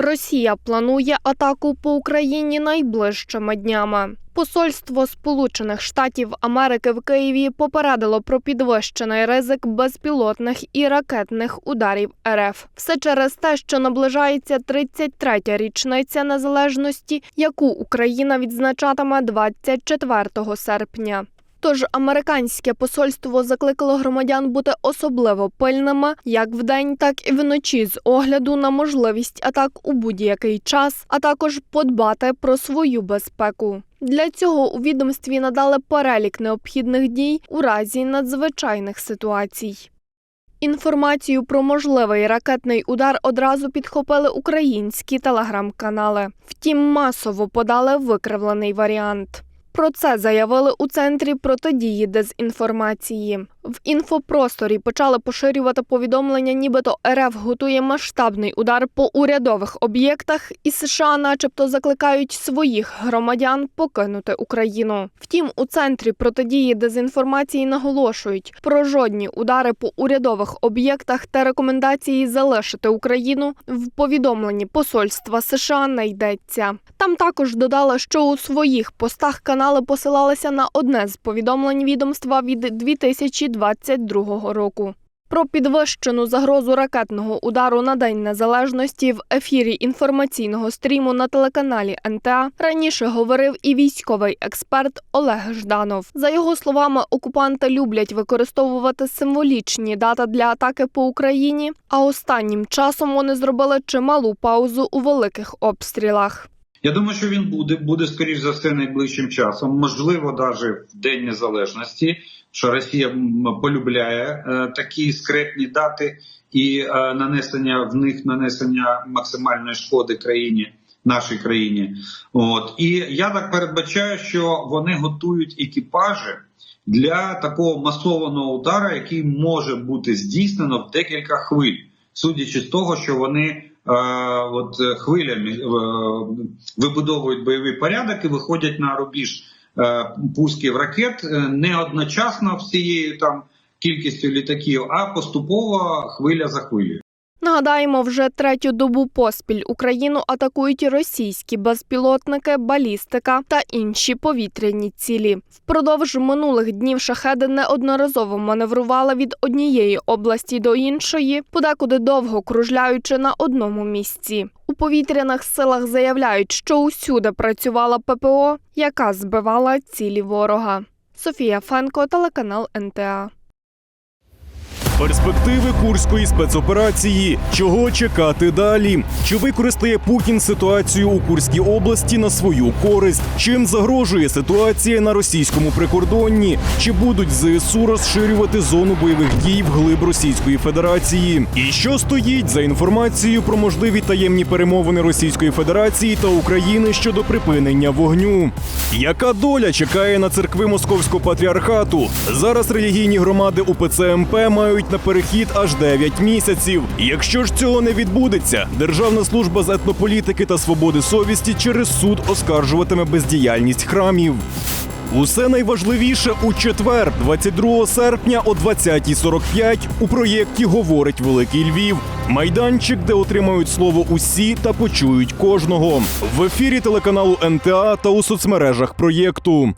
Росія планує атаку по Україні найближчими днями. Посольство Сполучених Штатів Америки в Києві попередило про підвищений ризик безпілотних і ракетних ударів РФ. Все через те, що наближається 33-я річниця незалежності, яку Україна відзначатиме 24 серпня. Тож американське посольство закликало громадян бути особливо пильними як вдень, так і вночі з огляду на можливість атак у будь-який час, а також подбати про свою безпеку. Для цього у відомстві надали перелік необхідних дій у разі надзвичайних ситуацій. Інформацію про можливий ракетний удар одразу підхопили українські телеграм-канали. Втім, масово подали викривлений варіант. Про це заявили у центрі протидії дезінформації. В інфопросторі почали поширювати повідомлення, нібито РФ готує масштабний удар по урядових об'єктах, і США, начебто, закликають своїх громадян покинути Україну. Втім, у центрі протидії дезінформації наголошують про жодні удари по урядових об'єктах та рекомендації залишити Україну в повідомленні посольства США не йдеться. Там також додала, що у своїх постах канали посилалися на одне з повідомлень відомства від 2022 року. Про підвищену загрозу ракетного удару на День Незалежності в ефірі інформаційного стріму на телеканалі НТА раніше говорив і військовий експерт Олег Жданов. За його словами, окупанти люблять використовувати символічні дати для атаки по Україні, а останнім часом вони зробили чималу паузу у великих обстрілах. Я думаю, що він буде, буде скоріш за все найближчим часом. Можливо, навіть в День Незалежності, що Росія полюбляє е, такі скрепні дати і е, нанесення в них нанесення максимальної шкоди країні, нашій країні. От і я так передбачаю, що вони готують екіпажі для такого масованого удара, який може бути здійснено в декілька хвиль, судячи з того, що вони. От е, хвилями е, вибудовують бойовий порядок і виходять на рубіж е, пусків ракет не одночасно всією там кількістю літаків, а поступово хвиля за хвилею. Нагадаємо, вже третю добу поспіль Україну атакують російські безпілотники, балістика та інші повітряні цілі. Впродовж минулих днів шахеди неодноразово маневрували від однієї області до іншої, подекуди довго кружляючи на одному місці. У повітряних силах заявляють, що усюди працювала ППО, яка збивала цілі ворога. Софія Фенко, телеканал НТА. Перспективи курської спецоперації. Чого чекати далі? Чи використає Путін ситуацію у Курській області на свою користь? Чим загрожує ситуація на російському прикордонні? Чи будуть ЗСУ розширювати зону бойових дій вглиб Російської Федерації? І що стоїть за інформацією про можливі таємні перемовини Російської Федерації та України щодо припинення вогню? Яка доля чекає на церкви Московського патріархату? Зараз релігійні громади УПЦ МП мають на перехід аж 9 місяців. Якщо ж цього не відбудеться, Державна служба з етнополітики та свободи совісті через суд оскаржуватиме бездіяльність храмів. Усе найважливіше у четвер, 22 серпня о 20.45 у проєкті Говорить Великий Львів. Майданчик, де отримають слово усі та почують кожного. В ефірі телеканалу НТА та у соцмережах проєкту.